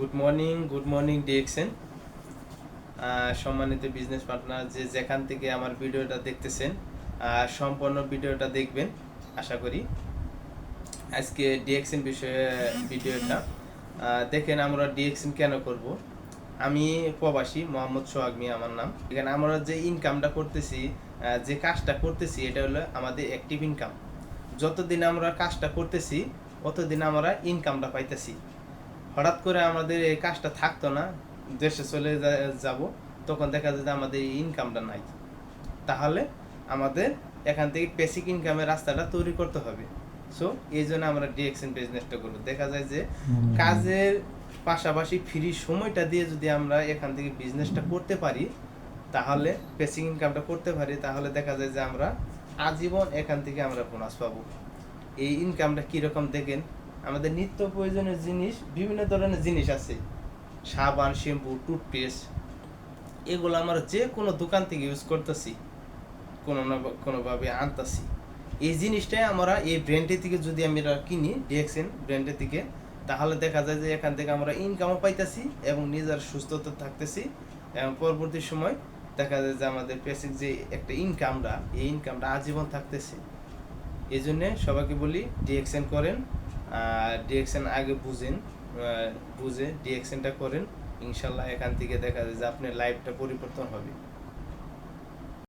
Good morning good morning DXN সম্মানিত business partner যে যেখান থেকে আমার ভিডিওটা দেখতেছেন সম্পূর্ণ ভিডিওটা দেখবেন, আশা করি। আজকে ডিএক্সেন বিষয়ে ভিডিওটা দেখেন আমরা ডিএক্সেন কেন করব? আমি প্রবাসী, মোহাম্মদ সোহাগ আমার নাম। এখানে আমরা যে ইনকামটা করতেছি যে কাজটা করতেছি, এটা হলো আমাদের অ্যাক্টিভ ইনকাম যতদিন আমরা কাজটা করতেছি ততদিন আমরা ইনকামটা পাইতেছি। হঠাৎ করে আমাদের এই কাজটা থাকতো না দেশে চলে যাব তখন দেখা যায় যে আমাদের এই ইনকামটা নাই। তাহলে আমাদের এখান থেকে বেসিক ইনকামের রাস্তাটা তৈরি করতে হবে। সো এই জন্য আমরা ডিএক্সএন বিজনেসটা করব। দেখা যায় যে কাজের পাশাপাশি ফ্রি সময়টা দিয়ে যদি আমরা এখান থেকে বিজনেসটা করতে পারি তাহলে বেসিক ইনকামটা করতে পারি তাহলে দেখা যায় যে আমরা আজীবন এখান থেকে আমরা বোনাস পাবো। এই ইনকামটা কীরকম দেখেন আমাদের নিত্য প্রয়োজনীয় জিনিস, বিভিন্ন ধরনের জিনিস আছে। সাবান, শ্যাম্পু, টুথপেস্ট, এগুলো আমরা যে কোনো দোকান থেকে ইউজ করতেছি, কোনো না কোনোভাবে আনতাছি। এই জিনিসটাই আমরা এই ব্র্যান্ডের থেকে যদি আমরা কিনি ডিএক্সএন ব্র্যান্ডের থেকে, তাহলে দেখা যায় যে এখান থেকে আমরা ইনকামও পাইতেছি এবং নিজের সুস্থতা থাকতেছি। এবং পরবর্তী সময় দেখা যায় যে আমাদের বেসিক যে একটা ইনকামটা এই ইনকামটা আজীবন থাকতেছে। এই জন্যে সবাইকে বলি ডিএক্সএন করেন। ডিএক্সএন আগে বুঝেন বুঝে ডিএক্সএনটা করেন, ইনশাল্লাহ এখান থেকে দেখা যায় যে আপনার লাইফটা পরিবর্তন হবে।